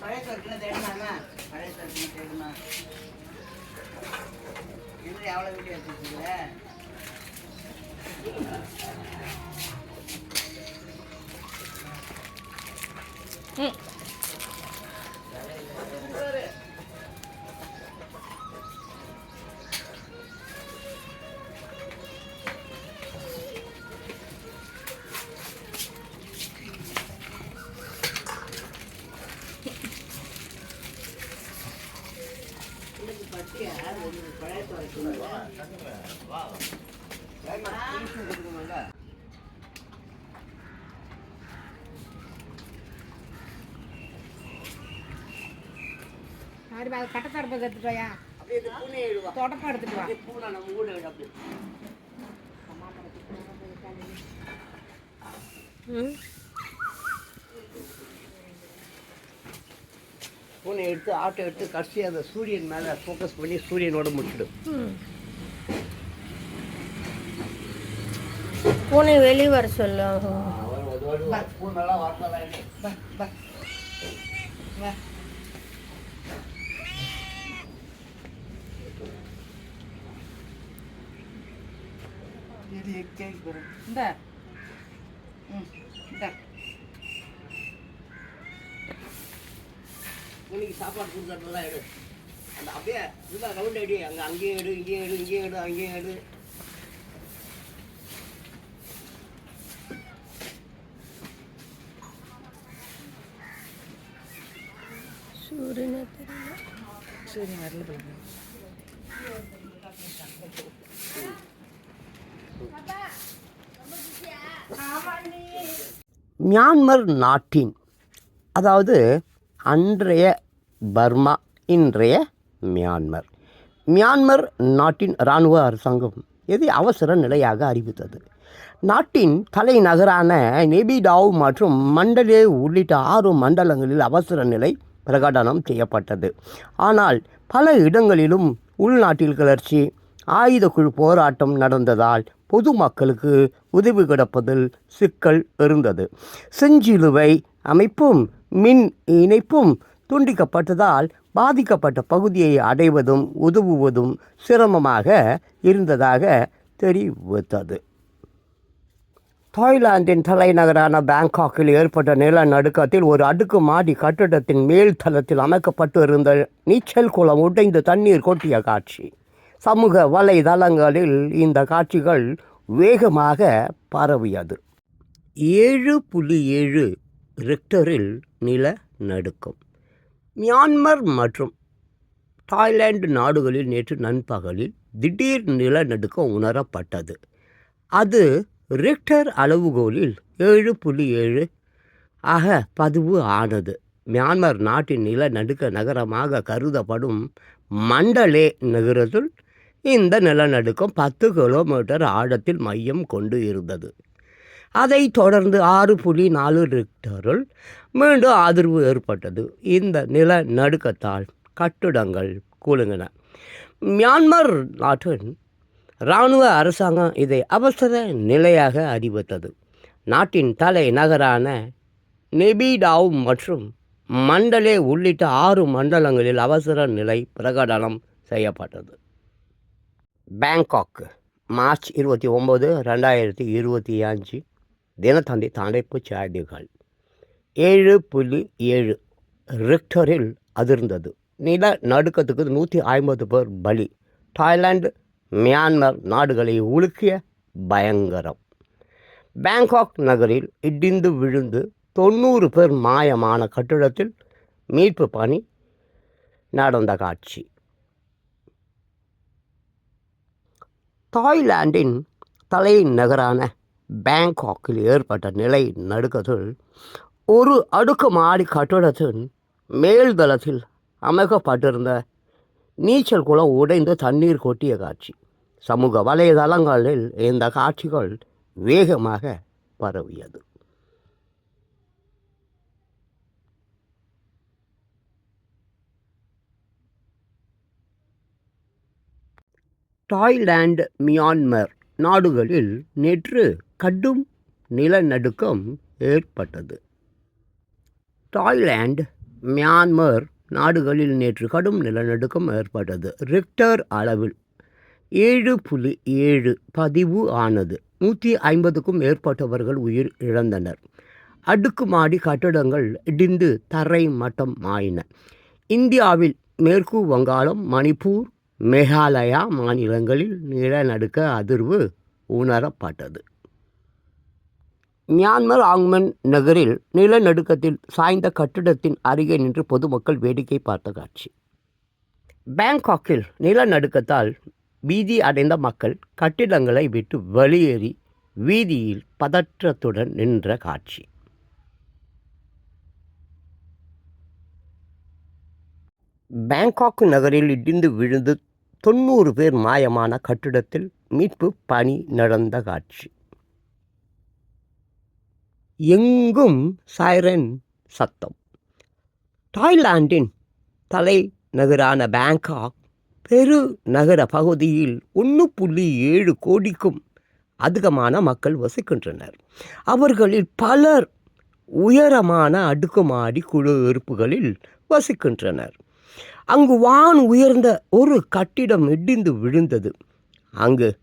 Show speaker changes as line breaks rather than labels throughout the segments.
பழைய சரக்குல தேடினாங்க. பழைய சரக்குல தேடுமா? என்ன எவ்வளோ வீடியோ வச்சுருக்குற
தரப்பை எடுத்துட்டு வாயா? தொடப்பம் எடுத்துட்டு வா.
பூனை எடுத்து ஆட்டோ எடுத்து கடைசி அந்த சூரியன் மேலே ஃபோக்கஸ் பண்ணி சூரியனோட முடிச்சிடும்
பூனை வெளியே வர சொல்லு.
பூனெல்லாம் வரலாம்
வா வா வா இந்த. ம் இந்த.
பூனைக்கு சாப்பாடு கொடுக்கறதுலாம் எடு. அந்த அப்படியே இதுதான் ரவுண்ட் அடி அங்கே அங்கேயும் எடு இங்கேயும் எடு இங்கேயும் எடு அங்கேயும் எடு.
சூரியனே தெரியல
சரி வரல போய்
மியான்மர் நாட்டின் அதாவது அன்றைய பர்மா இன்றைய மியான்மர். மியான்மர் நாட்டின் இராணுவ அரசாங்கம் இது அவசர நிலையாக அறிவித்தது. நாட்டின் தலைநகரான நெபிடாவ் மற்றும் மண்டலே உள்ளிட்ட ஆறு மண்டலங்களில் அவசர நிலை பிரகடனம் செய்யப்பட்டது. ஆனால் பல இடங்களிலும் உள்நாட்டில் கிளர்ச்சி ஆயுதக்குழு போராட்டம் நடந்ததால் பொதுமக்களுக்கு உதவி கிடப்பதில் சிக்கல் இருந்தது. செஞ்சிலுவை அமைப்பும் மின் இணைப்பும் துண்டிக்கப்பட்டதால் பாதிக்கப்பட்ட பகுதியை அடைவதும் உதவுவதும் சிரமமாக இருந்ததாக தெரிவித்தது. தாய்லாந்தின் தலைநகரான பேங்காக்கில் ஏற்பட்ட நிலநடுக்கத்தில் ஒரு அடுக்கு மாடி கட்டிடத்தின் மேல் தளத்தில் அமைக்கப்பட்டு இருந்த நீச்சல் குளம் உடைந்து தண்ணீர் கொட்டிய காட்சி. சமூக வலைதளங்களில் இந்த காட்சிகள் வேகமாக பரவியது. ஏழு புள்ளி ஏழு ரிக்டரில் நிலநடுக்கம் மியான்மர் மற்றும் தாய்லாந்து நாடுகளில் நேற்று நண்பகலில் திடீர் நிலநடுக்கம் உணரப்பட்டது. அது ரிக்டர் அளவுகோலில் ஏழு புள்ளி ஏழு ஆக பதிவு ஆனது. மியான்மர் நாட்டின் நிலநடுக்க நகரமாக கருதப்படும் மண்டலே நகரத்தில் இந்த நிலநடுக்கம் பத்து கிலோமீட்டர் ஆழத்தில் மையம் கொண்டு இருந்தது. அதைத் தொடர்ந்து ஆறு புள்ளி நாலு ரிக்டரில் மீண்டும் அதிர்வு ஏற்பட்டது. இந்த நிலநடுக்கத்தால் கட்டிடங்கள் கூழுங்கின மியான்மர் நாட்டின் இராணுவ அரசாங்கம் இதை அவசர நிலையாக அறிவித்தது. நாட்டின் தலைநகரான நெபிடாவ் மற்றும் மண்டலே உள்ளிட்ட ஆறு மண்டலங்களில் அவசர நிலை பிரகடனம் செய்யப்பட்டது. பேங்காக் மார்ச் இருபத்தி ஒம்பது ரெண்டாயிரத்தி இருபத்தி அஞ்சு தினத்தந்தி தலைப்புச் செய்திகள். ஏழு புள்ளி ஏழு ரிக்டரில் அதிர்ந்தது. நில நடுக்கத்துக்கு நூற்றி ஐம்பது பேர் பலி. தாய்லாந்து மியான்மர் நாடுகளை உலுக்கிய பயங்கரம். பேங்காக் நகரில் இடிந்து விழுந்து தொண்ணூறு பேர் மாயமான கட்டிடத்தில் மீட்பு பணி நடந்த காட்சி. தாய்லாந்தின் தலைநகரான பேங்காக்கில் ஏற்பட்ட நிலை நடுக்கத்தில் ஒரு அடுக்குமாடி கட்டடத்தின் மேல்தளத்தில் அமைக்கப்பட்டிருந்த நீச்சல் குளம் உடைந்து தண்ணீர் கொட்டிய காட்சி. சமூக வலைதளங்களில் இந்த காட்சிகள் வேகமாக பரவியது. தாய்லாந்து மியான்மர் நாடுகளில் நேற்று கடும் நிலநடுக்கம் ஏற்பட்டது. தாய்லாந்து மியான்மர் நாடுகளில் நேற்று கடும் நிலநடுக்கம் ஏற்பட்டது. ரிக்டர் அளவில் ஏழு புள்ளி ஏழு பதிவு ஆனது. நூற்றி ஐம்பதுக்கும் மேற்பட்டவர்கள் உயிர் இழந்தனர். அடுக்குமாடி கட்டடங்கள் இடிந்து தரை மட்டம் ஆயின இந்தியாவில் மேற்கு வங்காளம் மணிப்பூர் மேகாலயா மாநிலங்களில் நிலநடுக்க அதிர்வு உணரப்பட்டது. மியான்மர் ஆங்மன் நகரில் நிலநடுக்கத்தில் சாய்ந்த கட்டிடத்தின் அருகே நின்று பொதுமக்கள் வேடிக்கை பார்த்த காட்சி. பேங்காக்கில் நிலநடுக்கத்தால் பீதி அடைந்த மக்கள் கட்டிடங்களை விட்டு வெளியேறி வீதியில் பதற்றத்துடன் நின்ற காட்சி. பேங்காக் நகரில் இடிந்து விழுந்து தொண்ணூறு பேர் மாயமான கட்டிடத்தில் மீட்பு பணி நடந்த காட்சி. எங்கும் சைரன் சத்தம். தாய்லாந்தின் தலைநகரான பேங்காக் பெரு நகர பகுதியில் ஒன்று புள்ளி ஏழு கோடிக்கும் அதிகமான மக்கள் வசிக்கின்றனர். அவர்களில் பலர் உயரமான அடுக்குமாடி குடியிருப்புகளில் வசிக்கின்றனர். அங்கு வான் உயர்ந்த ஒரு கட்டிடம் இடிந்து விழுந்தது. அங்கு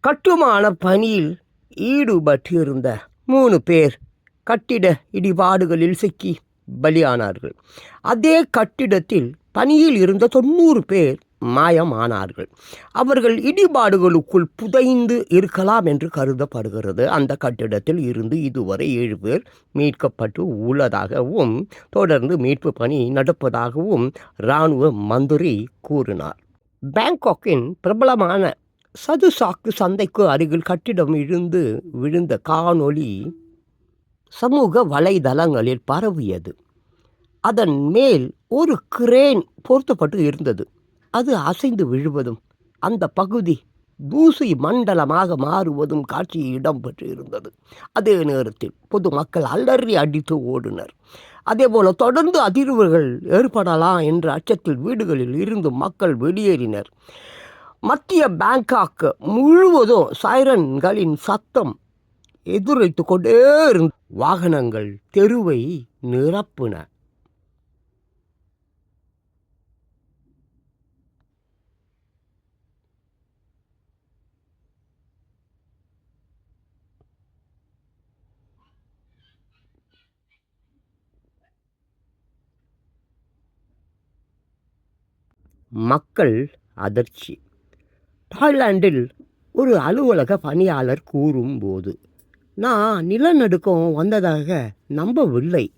கட்டுமான பணியில் ஈடுபட்டிருந்த மூணு பேர் கட்டிட இடிபாடுகளில் சிக்கி பலியானார்கள். அதே கட்டிடத்தில் பணியில் இருந்த தொண்ணூறு பேர் மாயமானார்கள். அவர்கள் இடிபாடுகளுக்குள் புதைந்து இருக்கலாம் என்று கருதப்படுகிறது. அந்த கட்டிடத்தில் இருந்து இதுவரை ஏழு பேர் மீட்கப்பட்டு உள்ளதாகவும் தொடர்ந்து மீட்பு பணி நடப்பதாகவும் இராணுவ மந்திரி கூறினார். பேங்காக்கின் பிரபலமான சதுசாக்கு சந்தைக்கு அருகில் கட்டிடம் இழுந்து விழுந்த காணொளி சமூக வலைதளங்களில் பரவியது. அதன் மேல் ஒரு கிரேன் பொருத்தப்பட்டு இருந்தது. அது அசைந்து விழுவதும் அந்த பகுதி தூசி மண்டலமாக மாறுவதும் காட்சி இடம்பெற்று இருந்தது அதே நேரத்தில் பொதுமக்கள் அலறி அடித்து ஓடினர். அதேபோல தொடர்ந்து அதிர்வுகள் ஏற்படலாம் என்ற அச்சத்தில் வீடுகளில் இருந்து மக்கள் வெளியேறினர். மத்திய பேங்காக் முழுவதும் சைரன்களின் சத்தம் எதிரொலித்து கொண்டே இருந்த வாகனங்கள் தெருவை நிரப்பின. மக்கள் அதிர்ச்சி. தாய்லாந்தில் ஒரு அலுவலக பணியாளர் கூறும்போது நான் நிலநடுக்கம் வந்ததாக நம்பவில்லை.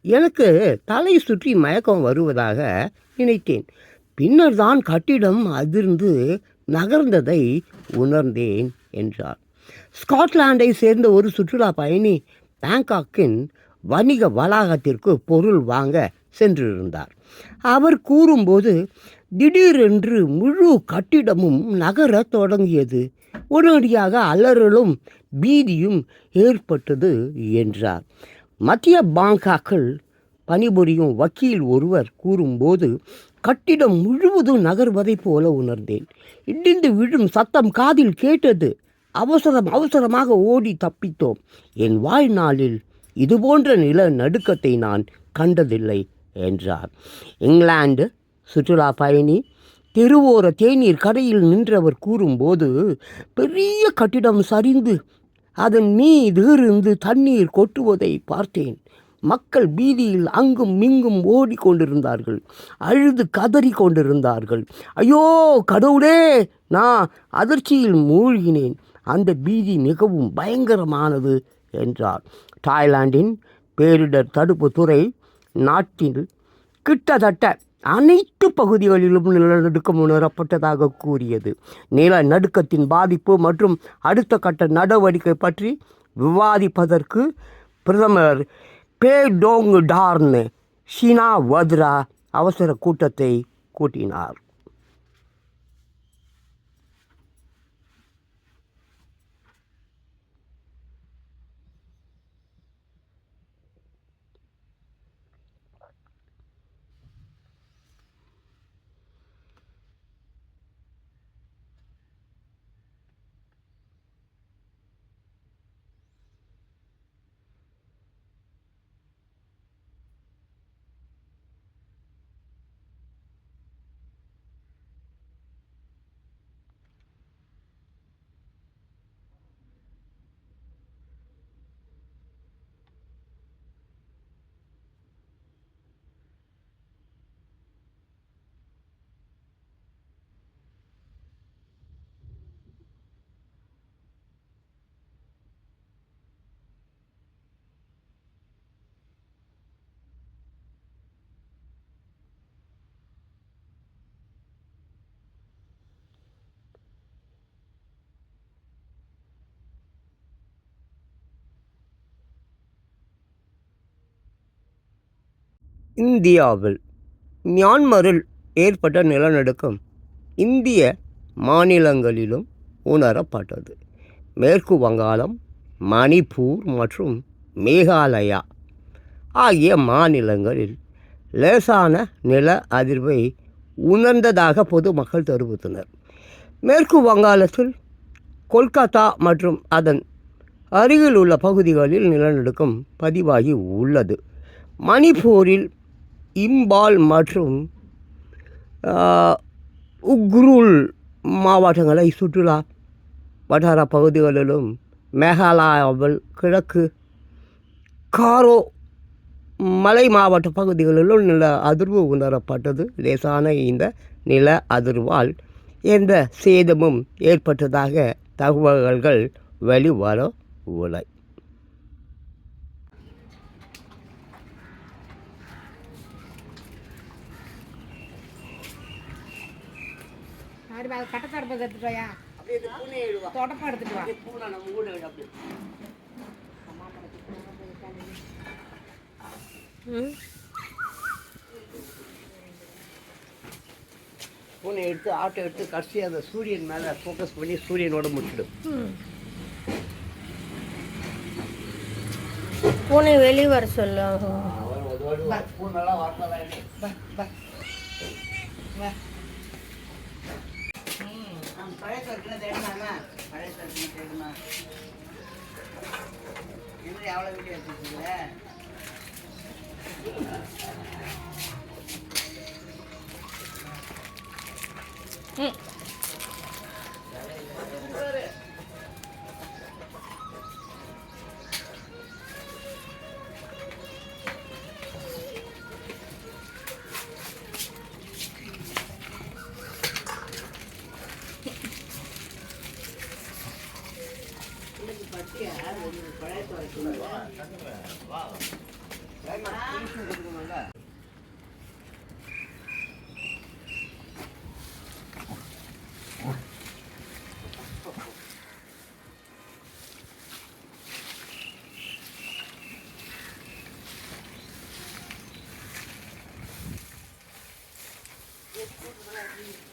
எனக்கு தலை சுற்றி மயக்கம் வருவதாக நினைத்தேன். பின்னர் தான் கட்டிடம் அதிர்ந்து நகர்ந்ததை உணர்ந்தேன் என்றார். ஸ்காட்லாண்டை சேர்ந்த ஒரு சுற்றுலா பயணி பேங்காக்கின் வணிக வளாகத்திற்கு பொருள் வாங்க சென்றிருந்தார். அவர் கூறும்போது திடீரென்று முழு கட்டிடமும் நகரத் தொடங்கியது. உடனடியாக அலறலும் பீதியும் ஏற்பட்டது என்றார். மத்திய பாங்காக்கில் பணிபுரியும் வக்கீல் ஒருவர் கூறும்போது கட்டிடம் முழுவதும் நகர்வதைப் போல உணர்ந்தேன். இடிந்து விழும் சத்தம் காதில் கேட்டது. அவசரம் அவசரமாக ஓடி தப்பித்தோம். என் வாழ்நாளில் இதுபோன்ற நில நடுக்கத்தை நான் கண்டதில்லை. என்றார். இங்கிலாந்து சுற்றுலா பயணி தெருவோர தேநீர் கடையில் நின்றவர் கூறும்போது பெரிய கட்டிடம் சரிந்து அதன் மீது இருந்து தண்ணீர் கொட்டுவதை பார்த்தேன். மக்கள் பீதியில் அங்கும் இங்கும் ஓடிக்கொண்டிருந்தார்கள். அழுது கதறி கொண்டிருந்தார்கள் ஐயோ கடவுளே நான் அதிர்ச்சியில் மூழ்கினேன். அந்த பீதி மிகவும் பயங்கரமானது என்றார். தாய்லாந்தின் பேரிடர் தடுப்பு துறை நாட்டில் கிட்டத்தட்ட அனைத்து பகுதிகளிலும் நிலநடுக்கம் உணரப்பட்டதாக கூறியது. நிலநடுக்கத்தின் பாதிப்பு மற்றும் அடுத்த கட்ட நடவடிக்கை பற்றி விவாதிப்பதற்கு பிரதமர் Paetongtarn Shinawatra அவசர கூட்டத்தை கூட்டினார். இந்தியாவில் மியான்மரில் ஏற்பட்ட நிலநடுக்கம் இந்திய மாநிலங்களிலும் உணரப்பட்டது. மேற்கு வங்காளம் மணிப்பூர் மற்றும் மேகாலயா ஆகிய மாநிலங்களில் லேசான நில அதிர்வை உணர்ந்ததாக பொதுமக்கள் தெரிவித்தனர். மேற்கு வங்காளத்தில் கொல்கத்தா மற்றும் அதன் அருகில் உள்ள பகுதிகளில் நிலநடுக்கம் பதிவாகி உள்ளது. மணிப்பூரில் இம்பால் மற்றும் உக்ருல் மாவட்டங்களை சுற்றுலா வட்டார பகுதிகளிலும் மேகாலயாவில் கிழக்கு காரோ மலை மாவட்ட பகுதிகளிலும் நில அதிர்வு உணரப்பட்டது. லேசான இந்த நில அதிர்வால் எந்த சேதமும் ஏற்பட்டதாக தகவல்கள் வெளிவரவில்லை
அது கட்ட தொடப்பை எடுத்துட்டு வாயா
அப்படியே இந்த பூனை எழுவா
தொடப்பம் எடுத்துட்டு வா.
பூனை நம்ம கூட விட அப்படியே. பூனை எடுத்து ஆட்டோ எடுத்து கடைசி அந்த சூரியன் மேலே ஃபோக்கஸ் பண்ணி சூரியனோட முடிச்சிடும்.
பூனை வெளியே வர சொல்லு.
பூனெல்லாம் வரலாம் பழைய சரக்குல தேடினாமா பழைய சரக்குல தேடுமா? என்ன எவ்வளோ வீடியோ வச்சுருக்கீங்க
ம்.
Thank you.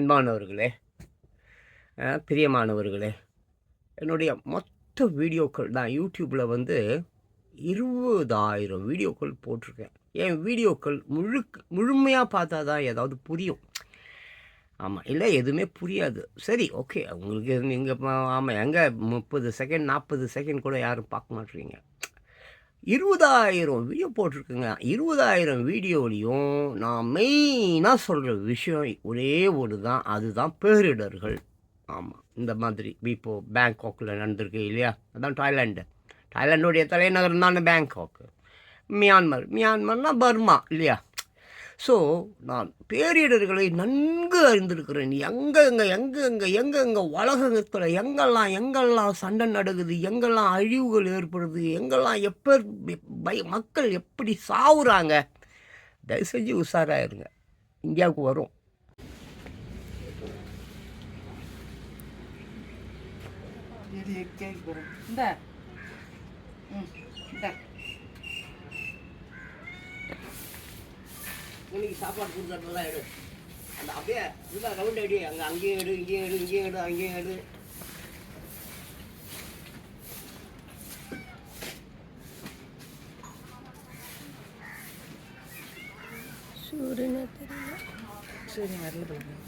அன்பானவர்களே பிரியமானவர்களே என்னுடைய மொத்த வீடியோக்கள் தான் யூடியூப்பில் வந்து இருபதாயிரம் வீடியோக்கள் போட்டிருக்கேன். என் வீடியோக்கள் முழுக்க முழுமையாக பார்த்தா தான் ஏதாவது புரியும். ஆமாம் இல்லை எதுவுமே புரியாது. சரி ஓகே உங்களுக்கு நீங்கள் ஆமாம் எங்கே முப்பது செகண்ட் நாற்பது செகண்ட் கூட யாரும் பார்க்க மாட்டீங்க. இருபதாயிரம் வீடியோ போட்டிருக்குங்க. இருபதாயிரம் வீடியோலையும் நான் மெயினாக சொல்கிற விஷயம் ஒரே ஒன்று தான் அதுதான் பேரிடர்கள். ஆமாம் இந்த மாதிரி இப்போது பேங்காக்கில் நடந்திருக்கு இல்லையா? அதான் தாய்லாண்டு தாய்லாண்டுடைய தலைநகரம் தானே பேங்காக். மியான்மர். மியான்மர்னால் பர்மா இல்லையா? ஸோ நான் பேரிடர்களை நன்கு அறிந்திருக்கிறேன். எங்கெங்க எங்கெங்க எங்கெங்க உலகத்தில் எங்கெல்லாம் எங்கெல்லாம் சண்டை நடக்குது எங்கெல்லாம் அழிவுகள் ஏற்படுது எங்கெல்லாம் எப்போ பய மக்கள் எப்படி சாவுறாங்க தயவு செஞ்சு உஷாராயிருங்க. இந்தியாவுக்கு வரும்.
இந்த இந்த.
இன்னைக்கு சாப்பாடு கொடுக்குறதெல்லாம் எடு அந்த அப்படியே இல்லை ரவுண்ட் அடி அங்கே அங்கேயும் எடு இங்கேயும் எடு இங்கேயும் எடு அங்கேயும் எடு
சூரியனே தெரியல
சரி வரல போல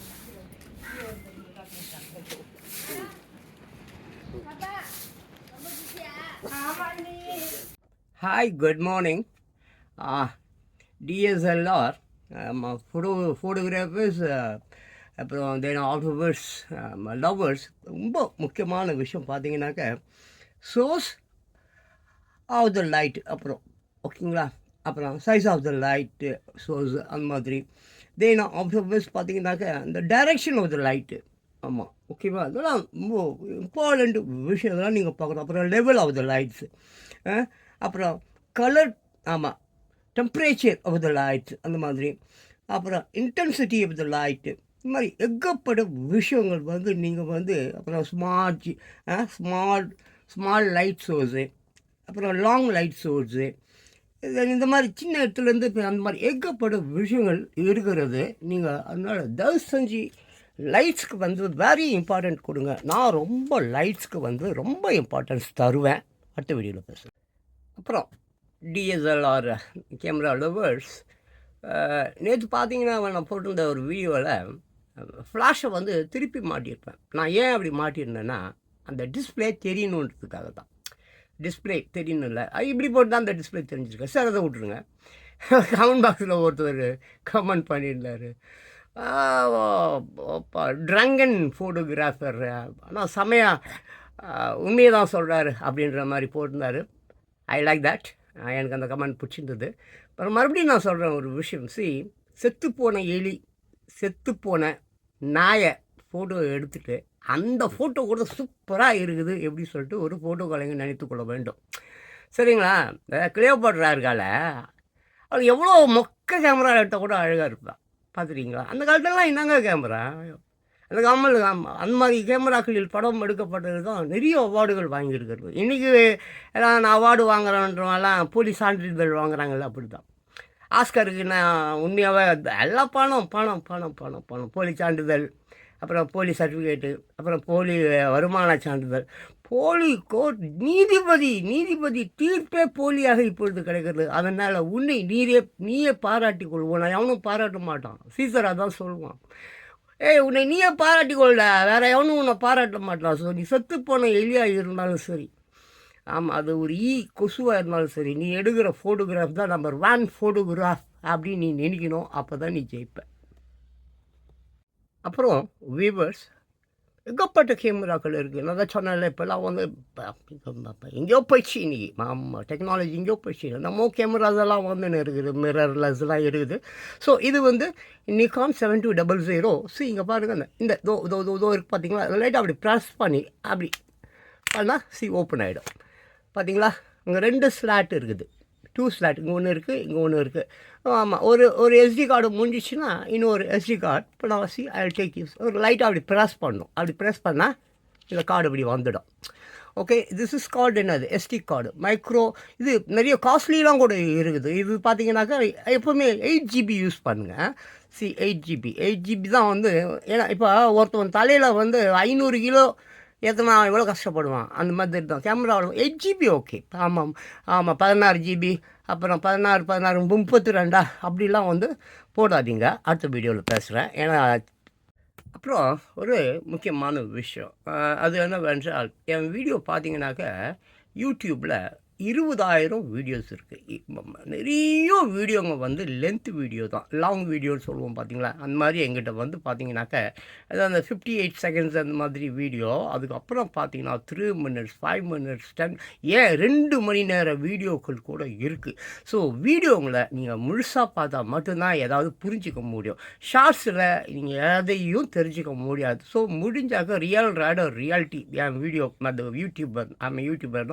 hi good morning DSLR photo photographers அப்புறம் தென் ஆல்ஃபவர்ஸ் லவ்வர்ஸ் ரொம்ப முக்கியமான விஷயம் பார்த்தீங்கன்னாக்க சோர்ஸ் ஆஃப் த லைட் அப்புறம் ஓகேங்களா? அப்புறம் size of the light source அந்த மாதிரி. தென் ஆப்சர்வர்ஸ் பார்த்தீங்கன்னாக்க அந்த டைரெக்ஷன் ஆஃப் த லைட்டு ஆமாம் ஓகேவா? அதெல்லாம் ரொம்ப இம்பார்ட்டண்ட் விஷயம். இதெல்லாம் நீங்கள் பார்க்கணும். அப்புறம் லெவல் ஆஃப் த லைட்ஸு அப்புறம் கலர் ஆமாம் டெம்பரேச்சர் ஆஃப் த லைட் அந்த மாதிரி. அப்புறம் இன்டென்சிட்டி ஆஃப் த லைட்டு இந்த மாதிரி எக்கப்பட விஷயங்கள் வந்து நீங்கள் வந்து அப்புறம் smart small small light source அப்புறம் லாங் லைட் சோர்ஸு இந்த மாதிரி சின்ன இடத்துலேருந்து இப்போ அந்த மாதிரி எக்கப்பட விஷயங்கள் இருக்கிறது. நீங்கள் அதனால் தயவு செஞ்சு லைட்ஸ்க்கு வந்து வெரி இம்பார்ட்டன்ட் கொடுங்க. நான் ரொம்ப லைட்ஸ்க்கு வந்து ரொம்ப இம்பார்ட்டன்ஸ் தருவேன். அடுத்த வீடியோவில் பேசுகிறேன் அப்புறம் டிஎஸ்எல்ஆர் கேமரா லவர்ஸ் நேற்று பார்த்தீங்கன்னா நான் போட்டிருந்த ஒரு வீடியோவில் ஃப்ளாஷை வந்து திருப்பி மாட்டியிருப்பேன். நான் ஏன் அப்படி மாட்டியிருந்தேன்னா அந்த டிஸ்பிளே தெரியணுன்றதுக்காக தான் டிஸ்பிளே தெரியணும்ல அது இப்படி போட்டு தான் அந்த டிஸ்பிளே தெரிஞ்சிருக்கேன் சார் அதை விட்ருங்க கமெண்ட் பாக்ஸில் ஒருத்தர் கமெண்ட் பண்ணியிருந்தார். ட்ரங்கன் ஃபோட்டோகிராஃபர் ஆனால் செமையாக உண்மையை தான் சொல்கிறாரு அப்படின்ற மாதிரி போட்டிருந்தாரு. ஐ லைக் தட் எனக்கு அந்த கமெண்ட் பிடிச்சிருந்தது. அப்புறம் மறுபடியும் நான் சொல்கிறேன் ஒரு விஷயம் சி செத்துப்போன எலி செத்துப்போன நாயை ஃபோட்டோ எடுத்துட்டு அந்த ஃபோட்டோ கூட சூப்பராக இருக்குது எப்படி சொல்லிட்டு ஒரு ஃபோட்டோ கலைஞர் நினைத்து கொள்ள வேண்டும். சரிங்களா? கிளியோபாட்ரா இருக்கால அவள் எவ்வளோ மொக்க கேமரா எடுத்தால் கூட அழகாக இருப்பாள் பார்த்துருக்கீங்களா அந்த காலத்துலலாம் என்னங்க கேமரா அந்த அந்த மாதிரி கேமராக்களில் படம் எடுக்கப்பட்டது தான் நிறைய அவார்டுகள் வாங்கியிருக்கிறது. இன்றைக்கி நான் அவார்டு வாங்குறேன்றவெல்லாம் போலீஸ் சான்றிதழ் வாங்குறாங்கல்ல அப்படி தான் ஆஸ்கருக்கு நான் உண்மையாகவே எல்லாம் பணம் பணம் பணம் பணம் பணம். போலி சான்றிதழ் அப்புறம் போலி சர்டிஃபிகேட்டு அப்புறம் போலி வருமான சான்றிதழ். போலி கோர்ட் நீதிபதி நீதிபதி தீர்ப்பே போலியாக இப்பொழுது கிடைக்கிறது. அதனால் உன்னை நீரே நீயே பாராட்டி கொள்வோம் நான் எவனும் பாராட்ட மாட்டான். சீசராக தான் சொல்லுவான். ஏய் உன்னை நீயே பாராட்டி கொள்டா வேற எவனும் உன்னை பாராட்ட மாட்டான். ஸோ நீ செத்து போன எலியாக இருந்தாலும் சரி. ஆமாம் அது ஒரு ஈ கொசுவாக இருந்தாலும் சரி. நீ எடுக்கிற ஃபோட்டோகிராஃப் தான் நம்பர் ஒன் ஃபோட்டோகிராஃப் அப்படின்னு நீ நினைக்கணும். அப்போ தான் நீ ஜெயிப்ப. அப்புறம் வீவர்ஸ் ஏகப்பட்ட கேமராக்கள் இருக்குது நான் தான் சொன்னேன்ல இப்போல்லாம் வந்து ப- எங்கேயோ போயிடுச்சு இன்னைக்கு ஆமாம் டெக்னாலஜி எங்கேயோ போயிடுச்சு நம்ம கேமராஸ் எல்லாம் வந்து இருக்குது மிரர்லெஸ்லாம் இருக்குது. ஸோ இது வந்து Nikon seven two double zero see இங்கே பாருங்கள் இந்த இந்த தோ இதோ இதோ இதோ இருக்குது பார்த்தீங்களா லைட்டாக அப்படி ப்ரெஸ் பண்ணி அப்படி பண்ணால் சி ஓப்பன் ஆகிடும் பார்த்தீங்களா இங்கே ரெண்டு ஸ்லாட் இருக்குது. டூ ஸ்லாட் இங்கே ஒன்று இருக்குது இங்கே ஒன்று இருக்குது ஆமாம் ஒரு ஒரு எஸ்டி கார்டு முடிஞ்சிச்சுன்னா இன்னொரு எஸ்டி கார்டு இப்போ நான் சி ஐ டேக் யூஸ் ஒரு லைட்டாக அப்படி ப்ரெஸ் பண்ணும். அப்படி ப்ரெஸ் பண்ணால் இந்த கார்டு இப்படி வந்துடும். ஓகே திஸ் இஸ் கார்டு என்னது? எஸ்டி கார்டு மைக்ரோ இது நிறைய காஸ்ட்லிலாம் கூட இருக்குது. இது பார்த்தீங்கன்னாக்கா எப்போவுமே எயிட் ஜிபி யூஸ் பண்ணுங்கள் see eight GB eight GB தான் வந்து ஏன்னா இப்போ ஒருத்தவன் தலையில் வந்து ஐநூறு கிலோ ஏற்றமா எவ்வளோ கஷ்டப்படுவான்? அந்த மாதிரி தான். கேமராவில் எயிட் ஜிபி ஓகே ஆமாம் ஆமாம். பதினாறு ஜிபி அப்புறம் பதினாறு பதினாறு முப்பத்தி ரெண்டா? அப்படிலாம் வந்து போடாதீங்க. அடுத்த வீடியோவில் பேசுகிறேன் ஏன்னா அப்புறம் ஒரு முக்கியமான விஷயம். அது என்ன என்னவென்றால் என் வீடியோ பார்த்தீங்கன்னாக்க யூடியூப்பில் இருபதாயிரம் வீடியோஸ் இருக்குது நிறைய வீடியோங்க வந்து லென்த் வீடியோ தான். லாங் வீடியோன்னு சொல்லுவோம் பார்த்தீங்களா அந்த மாதிரி எங்கிட்ட வந்து பார்த்தீங்கன்னாக்க அது அந்த ஃபிஃப்டி எயிட் செகண்ட்ஸ் அந்த மாதிரி வீடியோ அதுக்கப்புறம் பார்த்தீங்கன்னா three minutes five minutes ten ஏன் ரெண்டு மணி நேர வீடியோக்கள் கூட இருக்குது ஸோ வீடியோங்களை நீங்கள் முழுசாக பார்த்தா மட்டும்தான் ஏதாவது புரிஞ்சிக்க முடியும். ஷார்ட்ஸில் நீங்கள் எதையும் தெரிஞ்சுக்க முடியாது. ஸோ முடிஞ்சாக்க ரியல் ரேடோ ரியாலிட்டி என் வீடியோ அந்த யூடியூபர் ஆமாம் யூடியூபர்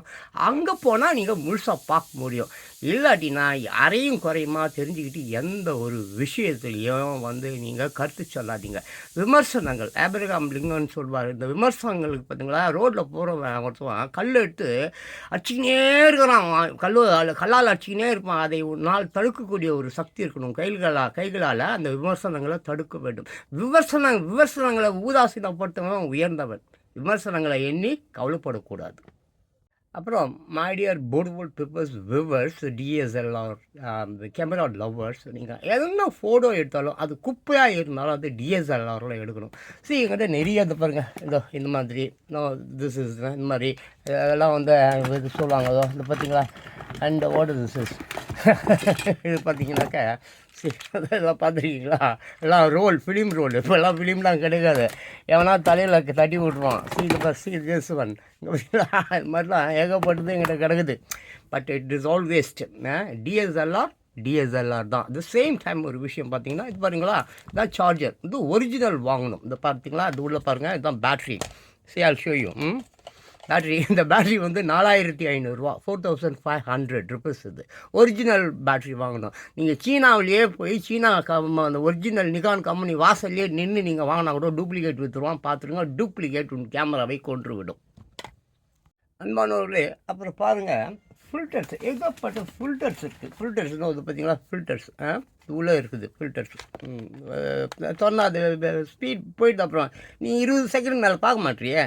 அங்கே போனால் நீங்கள் முழுசாக பார்க்க முடியும். இல்லாட்டினா யாரையும் குறையுமா தெரிஞ்சுக்கிட்டு எந்த ஒரு விஷயத்துலையும் வந்து நீங்கள் கருத்து சொல்லாதீங்க. விமர்சனங்கள் ஆபிரகாம் லிங்கம்னு சொல்வார் இந்த விமர்சனங்களுக்கு பார்த்தீங்களா ரோட்டில் போகிறவன் ஒருத்தவன் கல் எடுத்து அடிச்சுக்கினே இருக்கிறான். கல் கல்லால் அடிச்சுக்கினே இருப்பான். அதை ஒரு நாள் தடுக்கக்கூடிய ஒரு சக்தி இருக்கணும். கைகளால் கைகளால் அந்த விமர்சனங்களை தடுக்க வேண்டும். விமர்சன விமர்சனங்களை ஊதாசீனப்படுத்தவன் உயர்ந்தவன். விமர்சனங்களை எண்ணி கவலைப்படக்கூடாது. அப்புறம் மாடியார் போர்டுபோல் பிப்பர்ஸ் விவர்ஸ் டிஎஸ்எல்ஆர் கேமரா லவ்வர்ஸ் நீங்கள் எதுனா ஃபோட்டோ எடுத்தாலும் அது குப்பையாக இருந்தாலும் அது டிஎஸ்எல்ஆரில் எடுக்கணும். சரி எங்கிட்ட நிறைய இது பாருங்கள் இதோ இந்த மாதிரி. திஸ் இஸ் இந்த மாதிரி. இதெல்லாம் வந்து இது சொல்லுவாங்க. இதோ இந்த பார்த்தீங்களா அண்ட் வாட் திஸ் இஸ் இது பார்த்தீங்கன்னாக்கா இதெல்லாம் பார்த்துருக்கீங்களா? எல்லாம் ரோல் ஃபிலிம் ரோல் இப்போல்லாம் ஃபிலிம்லாம் கிடைக்காது. எவனா தலையில் தட்டி விட்ருவான் சீ பஸ் சி திஸ் ஒன் இது மாதிரிலாம் ஏகப்பட்டது எங்கிட்ட கிடக்குது. But it is all waste DSLR DSLR தான். த சேம் டைம் ஒரு விஷயம் பார்த்தீங்கன்னா இது பாருங்களா இதான் சார்ஜர் இது ஒரிஜினல் வாங்கணும். இந்த பார்த்தீங்களா? இது உள்ளே பாருங்கள் இதுதான் battery see I'll show you hmm? Battery இந்த பேட்ரி வந்து நாலாயிரத்தி ஐநூறுரூவா four thousand five hundred rupees இது. ஒரிஜினல் பேட்ரி வாங்கணும். நீங்கள் சீனாவிலேயே போய் சீனா கம் அந்த ஒரிஜினல் நிகான் கம்பெனி வாசல்லையே நின்று நீங்கள் வாங்கினா கூட டூப்ளிகேட் விற்றுருவான் பார்த்துருங்க டூப்ளிகேட் உன் கேமராவை கொன்று விடும் அன்பானவர்களே அப்புறம் பாருங்கள் ஃபில்டர்ஸ் ஏகப்பட்ட ஃபில்டர்ஸ் இருக்குது ஃபில்டர்ஸ்னு வந்து பார்த்தீங்களா ஃபில்டர்ஸ் உள்ளே இருக்குது ஃபில்டர்ஸ் சொன்னால் அது ஸ்பீட் போயிட்டு அப்புறம். நீ இருபது செகண்ட் மேலே பார்க்க மாட்டியே?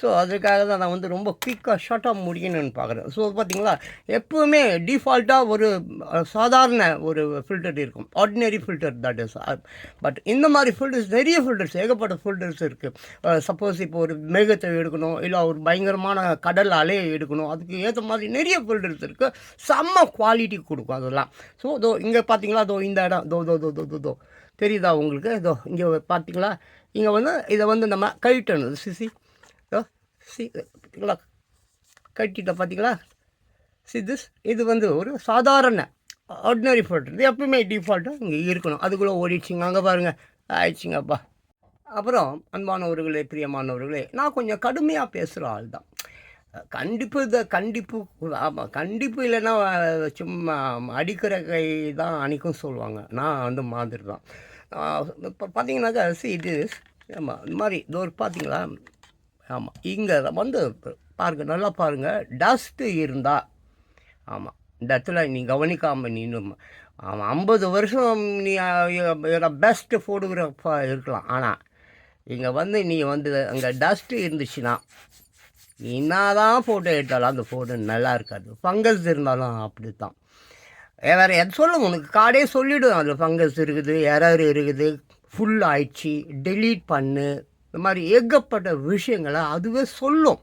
ஸோ அதுக்காக தான் நான் வந்து ரொம்ப குயிக்காக ஷார்ட்டாக முடிக்கணும்னு பார்க்குறேன். ஸோ பார்த்தீங்களா? எப்போவுமே டிஃபால்ட்டாக ஒரு சாதாரண ஒரு ஃபில்டர் இருக்கும். Ordinary filter that is but இந்த மாதிரி ஃபில்டர்ஸ் நிறைய ஃபில்டர்ஸ் ஏகப்பட்ட ஃபில்டர்ஸ் இருக்குது சப்போஸ் இப்போ ஒரு மேகத்தை எடுக்கணும் இல்லை ஒரு பயங்கரமான கடல் அலையை எடுக்கணும் அதுக்கு ஏற்ற மாதிரி நிறைய ஃபில்டர்ஸ் இருக்குது செம்ம குவாலிட்டி கொடுக்கும் அதெல்லாம். ஸோ இதோ இங்கே பார்த்தீங்களா? இதோ இந்த இடம். தோ தோ தோ தோ தோ தோ தெரியுதா உங்களுக்கு? இதோ இங்கே பார்த்தீங்களா? இங்கே வந்து இதை வந்து நம்ம கழிட்டணும். சிசி சி பார்த்தீங்களா கட்டிட்ட பார்த்தீங்களா? சி திஸ் இது வந்து ஒரு சாதாரண ஆர்டினரி ஃபில்டர் இது எப்பவுமே டிஃபால்ட்டாக இங்கே இருக்கணும். அதுக்குள்ளே ஓடிடுச்சிங்க. அங்கே பாருங்கள் ஆயிடுச்சிங்கப்பா. அப்புறம் அன்பானவர்களே பிரியமானவர்களே நான் கொஞ்சம் கடுமையாக பேசுகிற ஆள் தான். கண்டிப்பு இதை கண்டிப்பு ஆமாம் கண்டிப்பு இல்லைன்னா சும்மா அடிக்கிற கை தான் அணிக்கும் சொல்லுவாங்க. நான் அந்த மாதிரி தான் இப்போ பார்த்தீங்கன்னாக்கா சி இது ஆமாம் இந்த மாதிரி இது ஒரு பார்த்தீங்களா? ஆமாம் இங்கே வந்து பாருங்கள் நல்லா பாருங்கள் டஸ்ட்டு இருந்தால் ஆமாம் இந்த இடத்துல நீ கவனிக்காமல் நீ அவன் ஆமாம் ஐம்பது வருஷம் நீ பெஸ்ட்டு ஃபோட்டோகிராஃபாக இருக்கலாம். ஆனால் இங்கே வந்து நீ வந்து அங்கே டஸ்ட்டு இருந்துச்சுன்னா நீ என்ன தான் ஃபோட்டோ எடுத்தாலும் அந்த ஃபோட்டோ நல்லா இருக்காது. ஃபங்கஸ் இருந்தாலும் அப்படி தான் வேறு எது சொல்லும் உனக்கு கார்டே சொல்லிவிடும் அதில் ஃபங்கஸ் இருக்குது எரர் இருக்குது. ஃபுல் ஆயிடுச்சு. டெலீட் பண்ணு. இந்த மாதிரி ஏகப்பட்ட விஷயங்களை அதுவே சொல்லும்.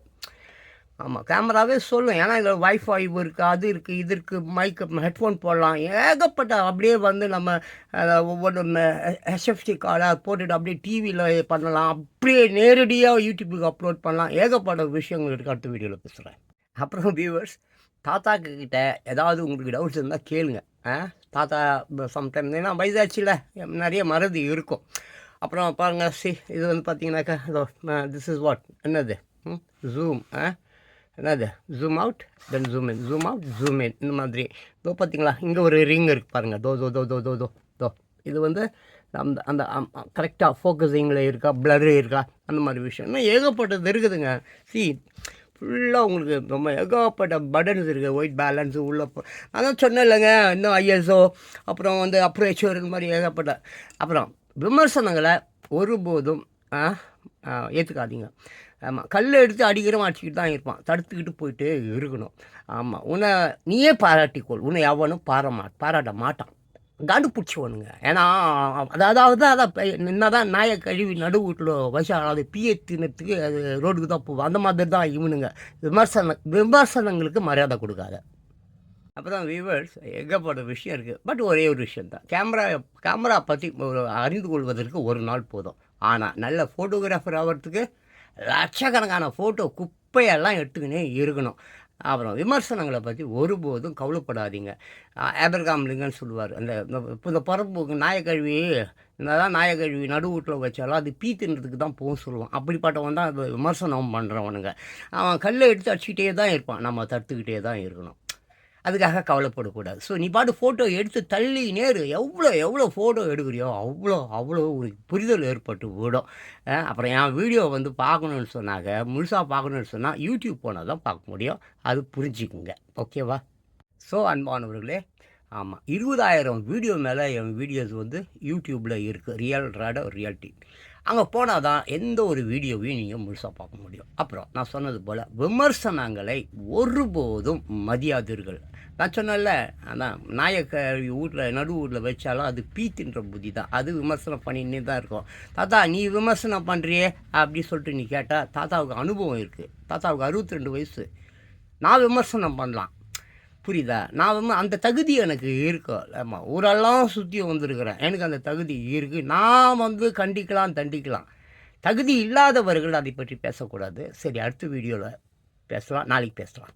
ஆமாம் கேமராவே சொல்லும். ஏன்னா இதில் வைஃபை இருக்குது அது இருக்குது இது இருக்குது மைக்கு ஹெட்ஃபோன் போடலாம். ஏகப்பட்ட அப்படியே வந்து நம்ம ஒவ்வொரு எஸ்எஃப்டி கார்டை போட்டுட்டு அப்படியே டிவியில் பண்ணலாம். அப்படியே நேரடியாக யூடியூபுக்கு அப்லோட் பண்ணலாம். ஏகப்பட்ட விஷயங்கள் இருக்குது அடுத்த வீடியோவில் பேசுகிறேன் அப்புறம் வியூவர்ஸ் தாத்தா கிட்ட ஏதாவது உங்களுக்கு டவுட்ஸ் இருந்தால் கேளுங்க. ஆ தாத்தா சம்டைம் ஏன்னா வயதாச்சுல நிறைய மறதி இருக்கும். அப்புறம் பாருங்கள் சி இது வந்து பார்த்தீங்கன்னாக்கா இதோ திஸ் இஸ் வாட் என்னது? ஜூம் ஆ? என்னது? Zoom out then zoom in zoom out zoom in இந்த மாதிரி. இதோ பார்த்தீங்களா இங்கே ஒரு ரிங் இருக்குது பாருங்கள் தோ தோ தோ தோ தோ தோ தோ. இது வந்து அந்த அந்த கரெக்டாக ஃபோக்கஸிங்கில் இருக்கா? blur இருக்கா? அந்த மாதிரி விஷயம். இன்னும் ஏகப்பட்டது இருக்குதுங்க. சி ஃபுல்லாக உங்களுக்கு ரொம்ப ஏகப்பட்ட பட்டன்ஸ் இருக்குது ஒயிட் பேலன்ஸ் உள்ளே போ- அதான் தான் சொன்னேன் இல்லைங்க இன்னும் ஐஎஸ்ஓ அப்புறம் வந்து அப்ரேச்சர் இந்த மாதிரி ஏகப்பட்ட. அப்புறம் விமர்சனங்களை ஒருபோதும் ஏற்றுக்காதீங்க ஆமாம் கல் எடுத்து அடிக்கிறவன் அடிச்சுக்கிட்டு தான் இருப்பான். தடுத்துக்கிட்டு போயிட்டு இருக்கணும். ஆமாம் உன்னை நீயே பாராட்டிக்கொள். உன்னை எவனும் பாரமா பாராட்ட மாட்டான். காண்டு பிடிச்சவனுங்க ஏன்னா அதாவது அதான் என்ன தான் நாயை கழுவி நடு வீட்டில் வச்சா அது பிஏ தினத்துக்கு அது ரோடுக்கு தான் போவோம் அந்த மாதிரி தான் இவனுங்க. விமர்சன விமர்சனங்களுக்கு மரியாதை கொடுக்காத. அப்புறம் வியூவர்ஸ் ஏகப்பட்ட விஷயம் இருக்குது பட் ஒரே ஒரு விஷயம் தான் கேமரா கேமரா பற்றி ஒரு அறிந்து கொள்வதற்கு ஒரு நாள் போதும். ஆனால் நல்ல ஃபோட்டோகிராஃபர் ஆகிறதுக்கு லட்சக்கணக்கான ஃபோட்டோ குப்பையெல்லாம் எடுத்துக்கினே இருக்கணும். அப்புறம் விமர்சனங்களை பற்றி ஒருபோதும் கவலைப்படாதீங்க. ஆபர்காம் லிங்கன் சொல்லுவார். அந்த இந்த- இந்த பரப்பு நாயக்கழுவி என்னதான் நாயக்கழுவி நடுவூட்டில் வச்சாலும் அது பீ தின்றதுக்கு தான் போகும் சொல்லுவான். அப்படிப்பட்டவன் தான் விமர்சனம் பண்ணுறவனுங்க அவன் கல்லை எடுத்து அடிச்சுக்கிட்டே தான் இருப்பான். நம்ம தடுத்துக்கிட்டே தான் இருக்கணும். அதுக்காக கவலைப்படக்கூடாது. ஸோ நீ பாட்டு ஃபோட்டோ எடுத்து தள்ளி நேரு எவ்வளோ எவ்வளோ ஃபோட்டோ எடுக்கிறியோ அவ்வளோ அவ்வளோ ஒரு புரிதல் ஏற்பட்டு விடும் அப்புறம் என் வீடியோ வந்து பார்க்கணுன்னு சொன்னாங்க முழுசாக பார்க்கணுன்னு சொன்னால் யூடியூப் போனால் தான் பார்க்க முடியும். அது புரிஞ்சுக்குங்க. ஓகேவா ஸோ அன்பானவர்களே ஆமாம் இருபதாயிரம் வீடியோ மேலே என் வீடியோஸ் வந்து யூடியூப்பில் இருக்குது ரியல் ராடோ ரியாலிட்டி அங்கே போனால் தான் எந்த ஒரு வீடியோவையும் நீங்கள் முழுசாக பார்க்க முடியும். அப்புறம் நான் சொன்னது போல் விமர்சனங்களை ஒருபோதும் மதியாதீர்கள். நான் சொன்னேன்ல அதான் நாயக்க வீட்டில் நடு வீட்டில் வச்சாலும் அது பீத்தின்ற புத்தி தான். அது விமர்சனம் பண்ணின்னே தான் இருக்கும். தாத்தா நீ விமர்சனம் பண்ணுறியே அப்படி சொல்லிட்டு நீ கேட்டால் தாத்தாவுக்கு அனுபவம் இருக்குது தாத்தாவுக்கு அறுபத்தி ரெண்டு வயசு. நான் விமர்சனம் பண்ணலாம். புரியுதா? நான் வந்து அந்த தகுதி எனக்கு இருக்கும் ஆமாம் ஊரெல்லாம் சுற்றி வந்திருக்கிறேன். எனக்கு அந்த தகுதி இருக்குது நான் வந்து கண்டிக்கலாம் தண்டிக்கலாம். தகுதி இல்லாதவர்கள் அதை பற்றி பேசக்கூடாது. சரி அடுத்த வீடியோவில் பேசலாம். நாளைக்கு பேசலாம்.